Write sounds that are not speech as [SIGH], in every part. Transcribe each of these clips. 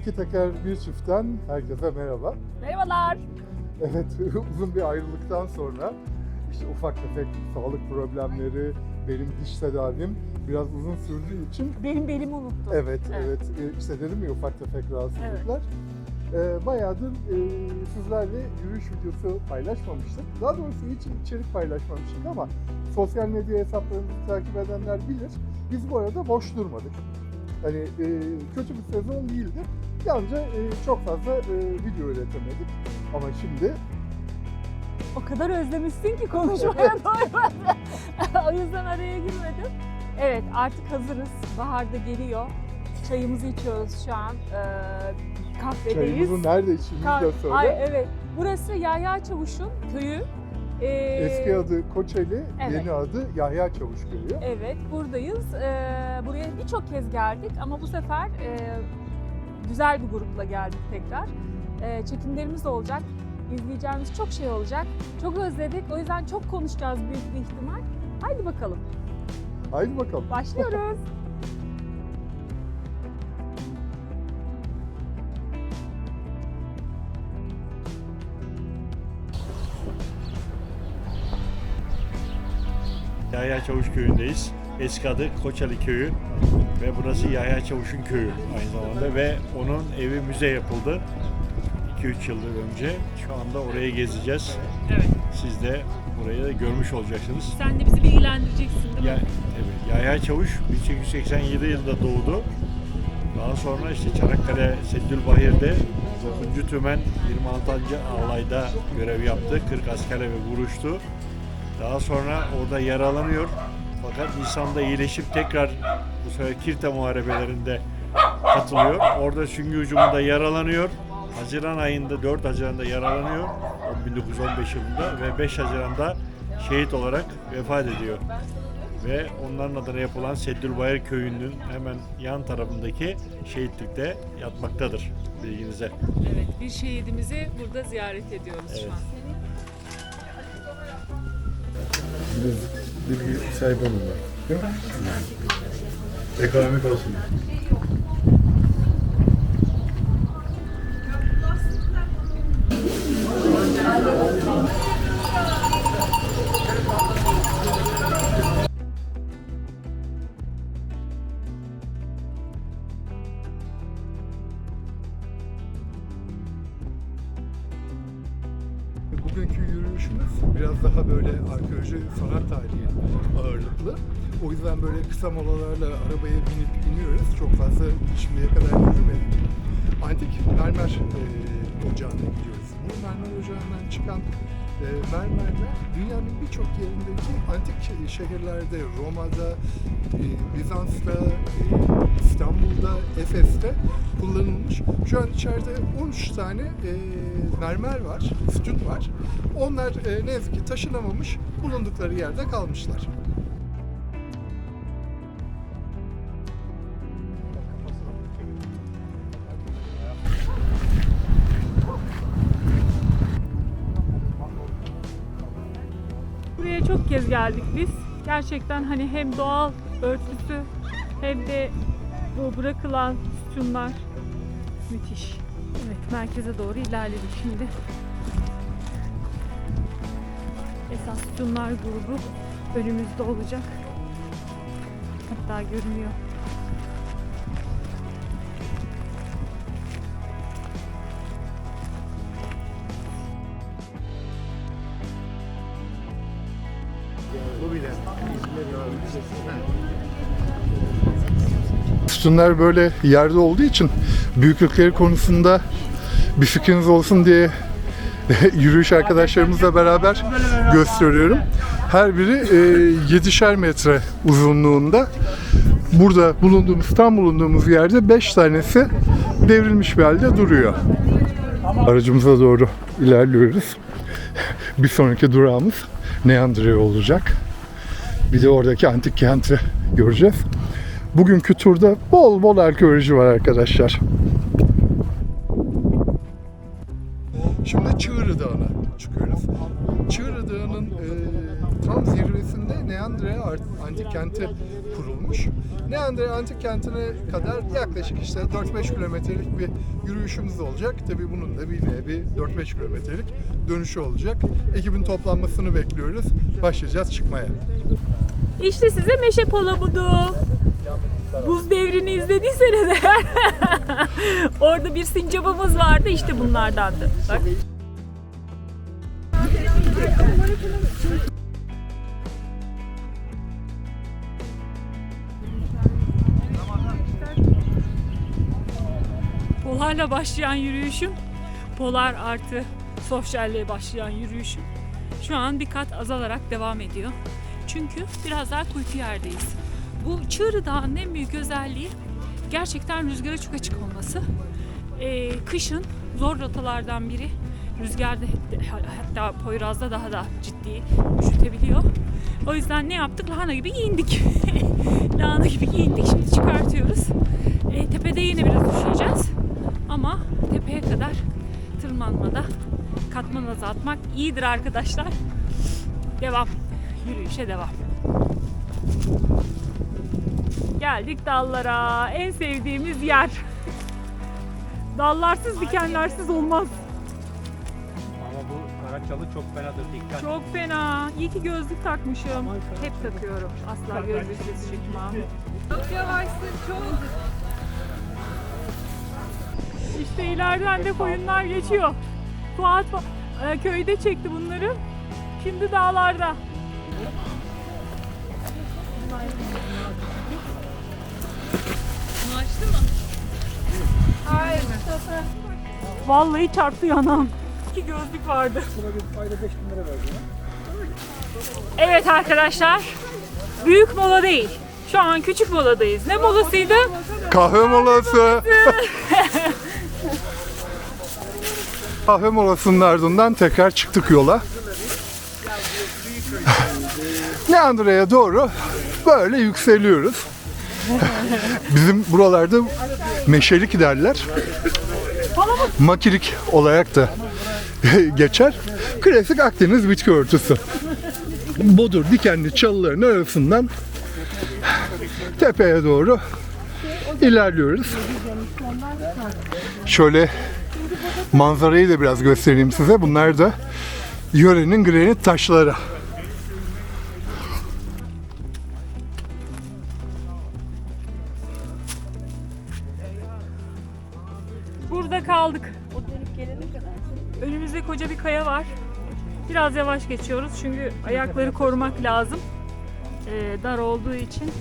İki teker bir çiftten herkese merhaba. Merhabalar. Evet [LAUGHS] uzun bir ayrılıktan sonra işte ufak tefek sağlık problemleri, benim diş tedavim biraz uzun sürdüğü için Benim belimi unuttum. evet Evet. evet, e, işte dedim ya ufak tefek rahatsızlıklar. Ee, bayağıdır e, sizlerle yürüyüş videosu paylaşmamıştık. Daha doğrusu hiç içerik paylaşmamıştık ama sosyal medya hesaplarımızı takip edenler bilir. Biz bu arada boş durmadık. Hani e, kötü bir sezon değildi. Yalnızca e, çok fazla e, video üretemedik. Ama şimdi O kadar özlemişsin ki konuşmaya doymadın. [LAUGHS] o yüzden araya girmedim. Evet artık hazırız. Bahar da geliyor. Çayımızı içiyoruz şu an. Ee, kahvedeyiz. çayımızı nerede içtiğimizi de söyle. Ay, evet. Burası Yahya Çavuş'un köyü. Ee, Eski adı Koçeli, evet. yeni adı Yahya Çavuş Köyü. Evet, buradayız. Ee, buraya birçok kez geldik ama bu sefer e, güzel bir grupla geldik tekrar. Ee, çekimlerimiz olacak. İzleyeceğimiz çok şey olacak. Çok özledik. O yüzden çok konuşacağız büyük bir ihtimal. Haydi bakalım. Haydi bakalım. Başlıyoruz. Yahya Çavuş köyündeyiz. Eski adı Koçalı köyü ve burası Yahya Çavuş'un köyü aynı zamanda ve onun evi müze yapıldı 2-3 yıldır önce. Şu anda orayı gezeceğiz. Evet. Siz de burayı da görmüş olacaksınız. Sen de bizi bilgilendireceksin değil mi? Ya, evet, Yahya Çavuş 1887 yılında doğdu. Daha sonra işte Çanakkale Seddülbahir'de 9. Tümen 26. alayda görev yaptı. 40 askerle ve vuruştu. Daha sonra orada yaralanıyor. Fakat Nisan'da iyileşip tekrar bu sefer Kirte muharebelerinde katılıyor. Orada süngü hücumunda yaralanıyor. Haziran ayında 4 Haziran'da yaralanıyor. 1915 yılında ve 5 Haziran'da şehit olarak vefat ediyor. Ve onların adına yapılan Seddülbayır köyünün hemen yan tarafındaki şehitlikte yatmaktadır bilginize. Evet. Bir şehidimizi burada ziyaret ediyoruz Evet. şu an. Bilgi sahibi olurlar. Değil mi? Ekonomik olsun. Böyle kısa molalarla arabaya binip iniyoruz. Çok fazla şimdiye kadar yürümedik. Antik mermer e, ocağına gidiyoruz. Bu mermer ocağından çıkan e, mermerler dünyanın birçok yerindeki antik şehirlerde, Roma'da, e, Bizans'ta, e, İstanbul'da, Efes'te kullanılmış. Şu an içeride 13 tane e, mermer var, sütun var. Onlar e, ne yazık ki taşınamamış, bulundukları yerde kalmışlar. Geldik biz. Gerçekten hani hem doğal örtüsü hem de bu bırakılan sütunlar müthiş. Evet merkeze doğru ilerledik şimdi. Esas sütunlar grubu önümüzde olacak. Hatta görünüyor. Sütunlar böyle yerde olduğu için büyüklükleri konusunda bir fikriniz olsun diye [LAUGHS] yürüyüş arkadaşlarımızla beraber gösteriyorum. Her biri e, 7'şer metre uzunluğunda. Burada bulunduğumuz, tam bulunduğumuz yerde 5 tanesi devrilmiş bir halde duruyor. Aracımıza doğru ilerliyoruz. [LAUGHS] Bir sonraki durağımız Neandria olacak. Bir de oradaki antik kenti göreceğiz. Bugünkü turda bol bol arkeoloji var arkadaşlar. Şimdi Çığrı Dağı'na çıkıyoruz. Çığrı Dağı'nın e, tam zirvesinde Neandria Art- antik kenti kurulmuş. Neandra Antik Kenti'ne kadar yaklaşık işte 4-5 kilometrelik bir yürüyüşümüz olacak. Tabii bunun da bir nevi 4-5 kilometrelik dönüşü olacak. Ekibin toplanmasını bekliyoruz. Başlayacağız çıkmaya. İşte size meşe palamudu. Buz devrini izlediyseniz eğer [LAUGHS] orada bir sincapımız vardı işte bunlardandı. Bak. Polarla başlayan yürüyüşüm, polar artı sosyalliğe başlayan yürüyüşüm şu an bir kat azalarak devam ediyor. Çünkü biraz daha kuytu yerdeyiz. Bu Çığrı Dağı'nın en büyük özelliği gerçekten rüzgara çok açık olması. Ee, kışın zor rotalardan biri. Rüzgarda hatta Poyraz'da daha da ciddi üşütebiliyor. O yüzden ne yaptık? Lahana gibi giyindik. [LAUGHS] Lahana gibi giyindik. Şimdi çıkartıyoruz. Ee, tepede yine biraz üşüyeceğiz. Ama tepeye kadar tırmanmada katman azaltmak iyidir arkadaşlar. Devam. Yürüyüşe devam. Geldik dallara. En sevdiğimiz yer. Dallarsız dikenlersiz olmaz. Ama bu Karaçalı çok fenadır dikkat. Çok fena. İyi ki gözlük takmışım. Hep takıyorum. Asla gözlüksüz çıkmam. Çok yavaşsın çok. İşte ileriden de koyunlar geçiyor. Fuat e, köyde çekti bunları. Şimdi dağlarda. Vallahi çarptı yanağım. İki gözlük vardı. Evet arkadaşlar. Büyük mola değil. Şu an küçük moladayız. Ne molasıydı? Kahve molası. [LAUGHS] Kahve molasının ardından tekrar çıktık yola. [LAUGHS] Leandro'ya doğru böyle yükseliyoruz. [LAUGHS] Bizim buralarda meşelik derler. Makilik olarak da [LAUGHS] geçer. Klasik Akdeniz bitki örtüsü. Bodur dikenli çalıların arasından tepeye doğru ilerliyoruz. Şöyle manzarayı da biraz göstereyim size. Bunlar da yörenin granit taşları. Geçiyoruz çünkü ayakları korumak lazım. Ee, dar olduğu için.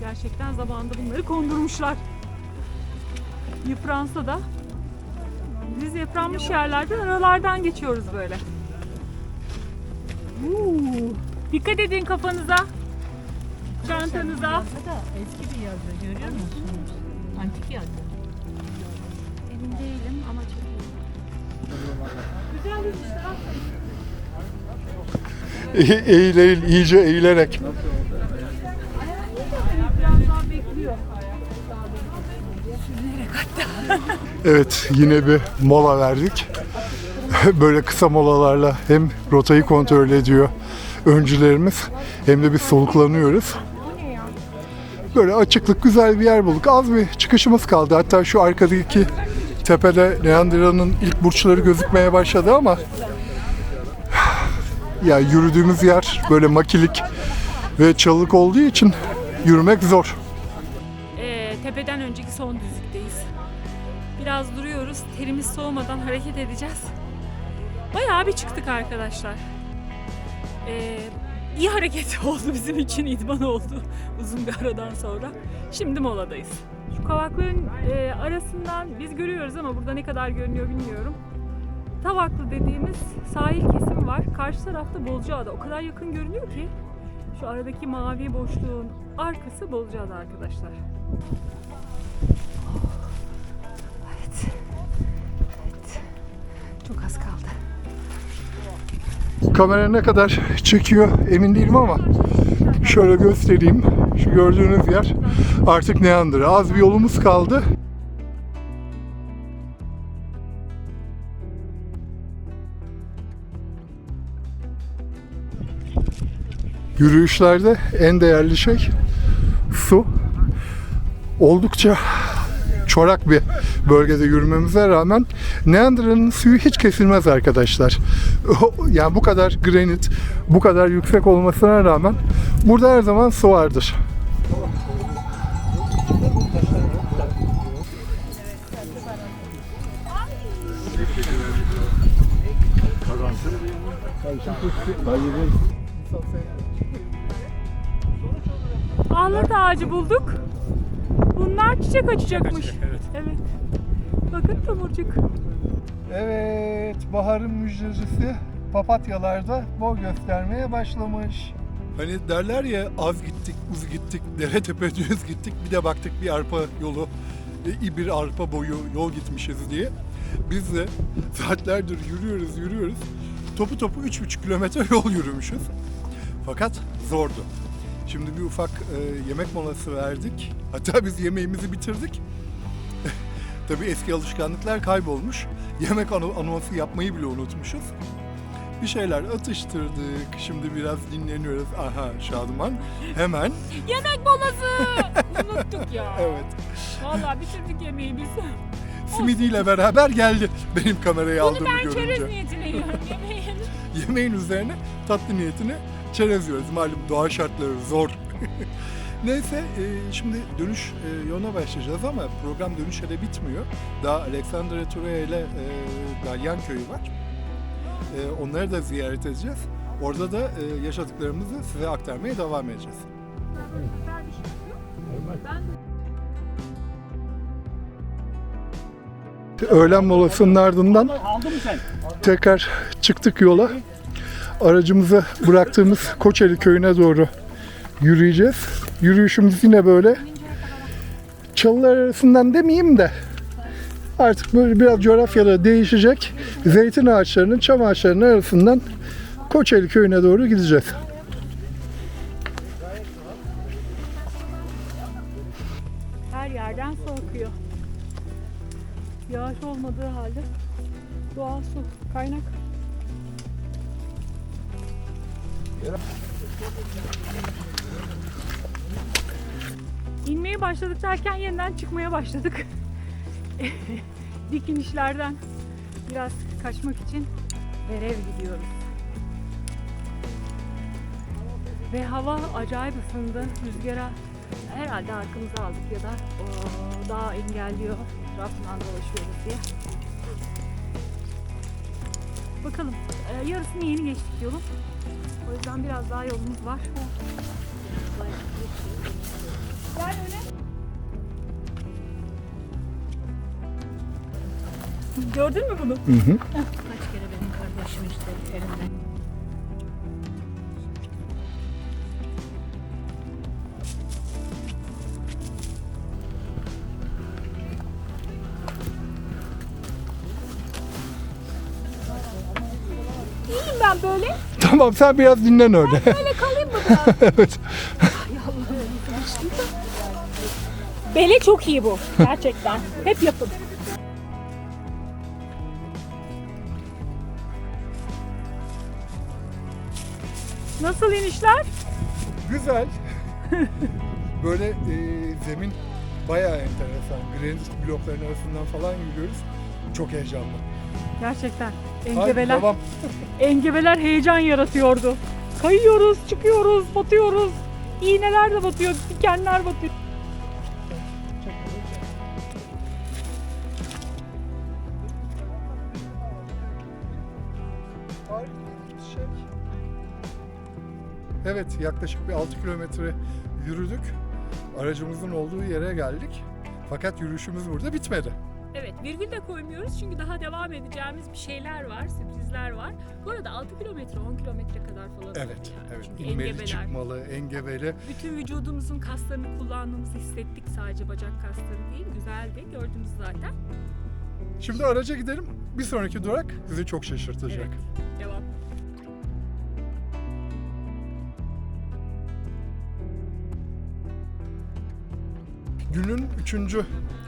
Gerçekten zamanında bunları kondurmuşlar. Yıpransa da biz yıpranmış yerlerden aralardan geçiyoruz böyle. Uuu. Dikkat edin kafanıza. Çantanıza. eski bir yazı görüyor musunuz? Antik yazı. Değilim ama çok. Güzel. Eğil eğil, iyice eğilerek. Evet yine bir mola verdik. [LAUGHS] Böyle kısa molalarla hem rotayı kontrol ediyor öncülerimiz hem de biz soluklanıyoruz. Böyle açıklık güzel bir yer bulduk. Az bir çıkışımız kaldı. Hatta şu arkadaki tepede Leandra'nın ilk burçları gözükmeye başladı ama ya yürüdüğümüz yer böyle makilik ve çalılık olduğu için yürümek zor. Ee, tepeden önceki son düzlükteyiz. Biraz duruyoruz. Terimiz soğumadan hareket edeceğiz. Bayağı bir çıktık arkadaşlar. Ee, iyi hareket [LAUGHS] oldu bizim için idman oldu [LAUGHS] uzun bir aradan sonra. Şimdi moladayız. Şu kavakların e, arasından biz görüyoruz ama burada ne kadar görünüyor bilmiyorum. Tavaklı dediğimiz sahil kesim var. Karşı tarafta Bozcaada. O kadar yakın görünüyor ki. Şu aradaki mavi boşluğun arkası Bozcaada arkadaşlar. Evet. Evet. Çok az kaldı. Kamera ne kadar çekiyor emin değilim ama şöyle göstereyim. Şu gördüğünüz yer artık Neander'a. Az bir yolumuz kaldı. Yürüyüşlerde en değerli şey su. Oldukça çorak bir bölgede yürümemize rağmen Neandera'nın suyu hiç kesilmez arkadaşlar. [LAUGHS] Yani bu kadar granit, bu kadar yüksek olmasına rağmen burada her zaman su vardır. Ahlat ağacı bulduk. Bunlar çiçek açacakmış. Açacak, evet. Evet. Bakın tomurcuk. Evet, baharın müjdecisi papatyalarda boy göstermeye başlamış. Hani derler ya az gittik, uz gittik, dere tepe düz gittik. Bir de baktık bir arpa yolu, e, bir arpa boyu yol gitmişiz diye. Biz de saatlerdir yürüyoruz, yürüyoruz. Topu topu 3,5 kilometre yol yürümüşüz. Fakat zordu. Şimdi bir ufak e, yemek molası verdik. Hatta biz yemeğimizi bitirdik. [LAUGHS] Tabii eski alışkanlıklar kaybolmuş. Yemek ano- anonsu yapmayı bile unutmuşuz. Bir şeyler atıştırdık. Şimdi biraz dinleniyoruz. Aha Şaduman. Hemen. [LAUGHS] Yemek molası. Unuttuk ya. [LAUGHS] Evet. Vallahi bitirdik yemeği biz. [LAUGHS] Simidiyle beraber geldi benim kamerayı Bunu aldığımı ben görünce. çerez niyetine yiyorum yemeği. Yemeğin üzerine tatlı niyetine çerez yiyoruz. Malum doğa şartları zor. Neyse e, şimdi dönüş e, yoluna başlayacağız ama program dönüşe de bitmiyor. Daha Alexandra Turaya ile e, Dalyan Köyü var. E, onları da ziyaret edeceğiz. Orada da e, yaşadıklarımızı size aktarmaya devam edeceğiz. Öğlen molasının ardından tekrar çıktık yola. Aracımızı bıraktığımız Koçeli köyüne doğru yürüyeceğiz. Yürüyüşümüz yine böyle çalılar arasından demeyeyim de artık böyle biraz coğrafyada değişecek. Zeytin ağaçlarının, çam ağaçlarının arasından Koçeli köyüne doğru gideceğiz. İnmeye başladık derken yeniden çıkmaya başladık. [LAUGHS] Dik inişlerden biraz kaçmak için Verev gidiyoruz. Ve hava acayip ısındı. Rüzgara herhalde arkamıza aldık ya da o, daha engelliyor. Etrafından dolaşıyoruz diye. Bakalım. Ee, yarısını yeni geçtik yolun. O yüzden biraz daha yolumuz var. Gel. Gördün mü bunu? Kaç kere benim kardeşim işte elimden. İyiyim ben böyle. Tamam sen biraz dinlen öyle. Böyle kalayım mı biraz? [LAUGHS] evet. Bele çok iyi bu. Gerçekten. Hep yapın. Nasıl inişler? Güzel. [LAUGHS] Böyle e, zemin bayağı enteresan. Granit blokların arasından falan yürüyoruz. Çok heyecanlı. Gerçekten. Engebeler, devam. [LAUGHS] engebeler heyecan yaratıyordu. Kayıyoruz, çıkıyoruz, batıyoruz. İğneler de batıyor, dikenler batıyor. Evet yaklaşık bir 6 kilometre yürüdük. Aracımızın olduğu yere geldik. Fakat yürüyüşümüz burada bitmedi. Evet, virgül de koymuyoruz çünkü daha devam edeceğimiz bir şeyler var, sürprizler var. Bu arada 6 kilometre, 10 kilometre kadar falan Evet, yani. evet. Çünkü İnmeli, engebeler. çıkmalı, engebeli. Bütün vücudumuzun kaslarını kullandığımızı hissettik sadece bacak kasları değil. Güzeldi, gördünüz zaten. Şimdi araca gidelim. Bir sonraki durak sizi çok şaşırtacak. Evet, devam. Günün üçüncü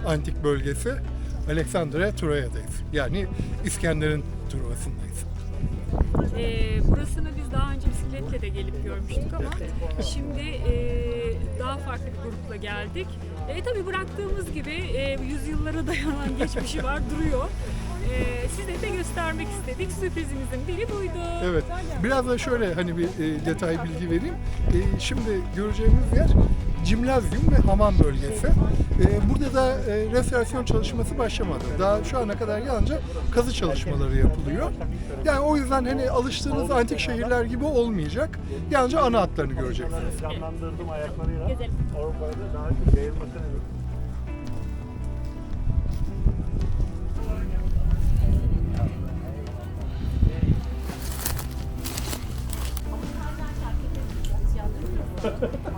antik bölgesi Alexandria Troya'dayız. Yani İskender'in Truvası'ndayız. Ee, burasını biz daha önce bisikletle de gelip görmüştük ama şimdi e, daha farklı bir grupla geldik. E, tabii bıraktığımız gibi e, yüzyıllara [LAUGHS] dayanan geçmişi var, duruyor. E, size de göstermek istedik. Sürprizimizin biri buydu. Evet. Biraz da şöyle hani bir e, detay bilgi vereyim. E, şimdi göreceğimiz yer Cimnazyum ve hamam bölgesi. E, burada da e, restorasyon çalışması başlamadı. Daha şu ana kadar yalnızca kazı çalışmaları yapılıyor. Yani o yüzden hani alıştığınız antik şehirler gibi olmayacak. Yalnızca ana hatlarını göreceksiniz. Canlandırdım ayaklarıyla. Avrupa'da daha çok yayılmasını [LAUGHS]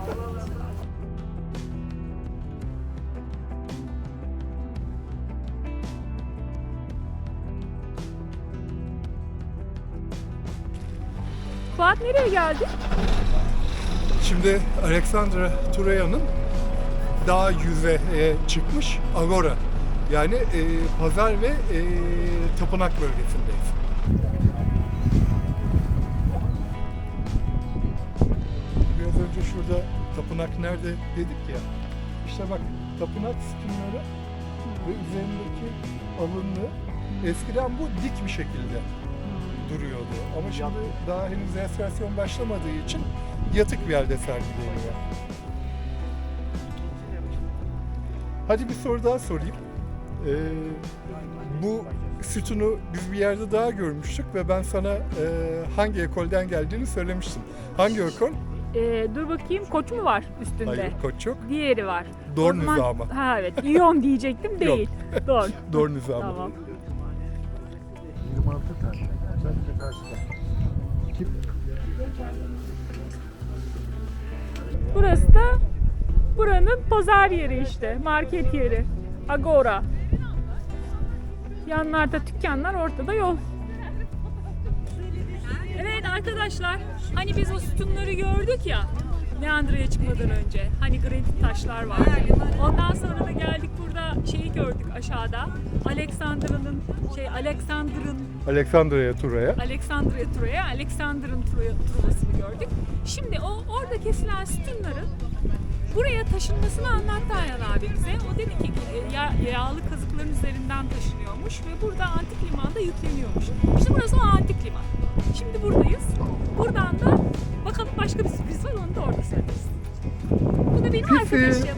Fuat nereye geldi? Şimdi Alexandra Turaya'nın dağ yüzeye çıkmış Agora. Yani e, pazar ve e, tapınak bölgesindeyiz. Biraz önce şurada tapınak nerede dedik ya. İşte bak tapınak sütunları ve üzerindeki alınlı eskiden bu dik bir şekilde duruyordu. Ama şimdi daha henüz restorasyon başlamadığı için yatık bir halde sergileniyor. Hadi bir soru daha sorayım. Ee, bu sütunu biz bir yerde daha görmüştük ve ben sana e, hangi ekolden geldiğini söylemiştim. Hangi ekol? E, dur bakayım koç mu var üstünde? Hayır, koç yok. Diğeri var. Dor O zaman- nizamı. Ha evet. İyon diyecektim [LAUGHS] değil. Dor. Dor nizamı. Tamam. Burası da buranın pazar yeri işte. Market yeri. Agora. Yanlarda dükkanlar, ortada yol. Evet arkadaşlar, hani biz o sütunları gördük ya Meandra'ya çıkmadan önce. Hani granit taşlar var. Ondan sonra da geldik burada şeyi gördük aşağıda. Alexandra'nın şey Alexander'ın Alexandria Turaya. Alexandria Troya, Alexander'ın Troya Trovası'nı gördük. Şimdi o orada kesilen sütunların buraya taşınmasını anlattı Ayhan abi bize. O dedi ki e, ya, yağlı kazıkların üzerinden taşınıyormuş ve burada antik limanda yükleniyormuş. İşte burası o antik liman. Şimdi buradayız. Buradan da bakalım başka bir sürpriz var onu da orada söyleriz. [LAUGHS] Bu da benim arkadaşım.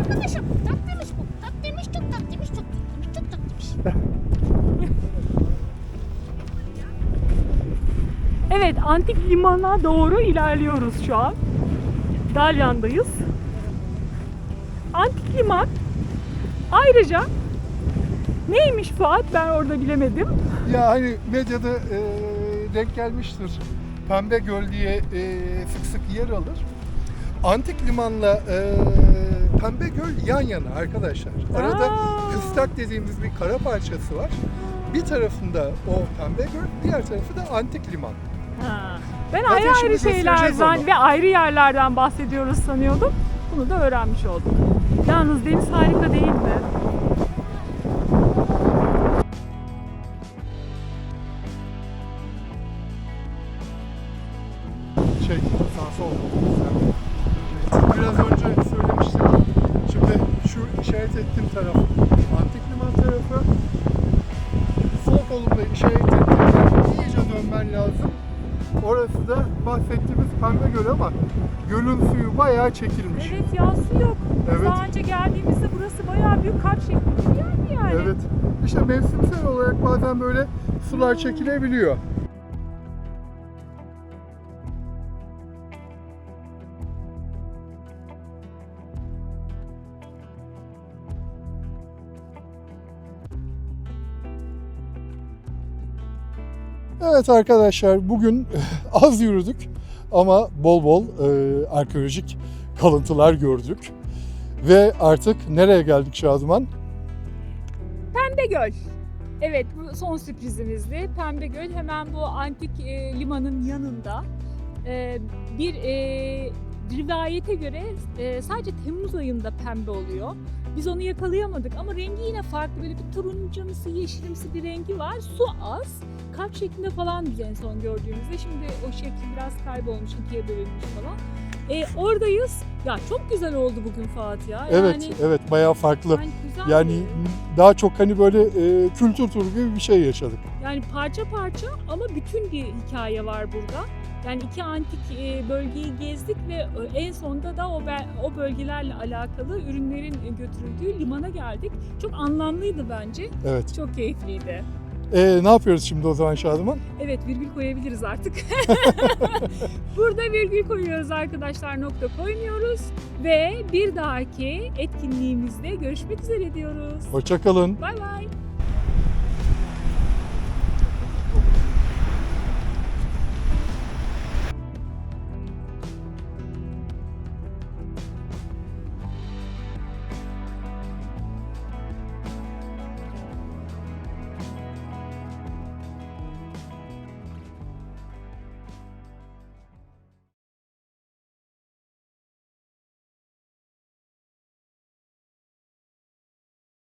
Arkadaşım tatlıymış bu. Tatlıymış çok tatlıymış çok tatlıymış çok tatlıymış. Evet, antik limana doğru ilerliyoruz şu an. Dalyan'dayız. Antik liman ayrıca neymiş Fuat ben orada bilemedim. Ya hani medyada e, denk gelmiştir. Pembe Göl diye e, sık sık yer alır. Antik limanla e, Pembe Göl yan yana arkadaşlar. Arada Aa. kıstak dediğimiz bir kara parçası var. Bir tarafında o Pembe Göl, diğer tarafı da antik liman. Ha. Ben Zaten ayrı ayrı şeylerden ve ayrı yerlerden bahsediyoruz sanıyordum. Bunu da öğrenmiş olduk. Yalnız deniz harika değil mi? Bayağı çekilmiş. Evet ya su yok. Evet. Daha önce geldiğimizde burası bayağı büyük kar şeklinde bir yerdi yani. Evet. İşte mevsimsel olarak bazen böyle sular çekilebiliyor. Evet arkadaşlar bugün [LAUGHS] az yürüdük ama bol bol e, arkeolojik kalıntılar gördük. Ve artık nereye geldik Şaduman? Pembe Göl. Evet bu son sürprizimizdi. Pembe Göl hemen bu antik e, limanın yanında. E, bir e, rivayete göre e, sadece Temmuz ayında pembe oluyor. Biz onu yakalayamadık ama rengi yine farklı. Böyle bir turuncumsu, yeşilimsi bir rengi var. Su az. Kalp şeklinde falan biz en son gördüğümüzde. Şimdi o şekli biraz kaybolmuş, ikiye bölünmüş falan. E, oradayız. Ya çok güzel oldu bugün Fatih ya. Evet, Yani, evet bayağı farklı. yani güzel. Yani daha çok hani böyle e, kültür turu gibi bir şey yaşadık. Yani parça parça ama bütün bir hikaye var burada. Yani iki antik e, bölgeyi gezdik ve e, en sonunda da o o bölgelerle alakalı ürünlerin e, götürüldüğü limana geldik. Çok anlamlıydı bence. Evet. Çok keyifliydi. E, ne yapıyoruz şimdi o zaman Şadıman? Evet virgül koyabiliriz artık. [LAUGHS] Burada virgül koyuyoruz arkadaşlar nokta koymuyoruz. Ve bir dahaki etkinliğimizde görüşmek üzere diyoruz. Hoşçakalın. Bay bay.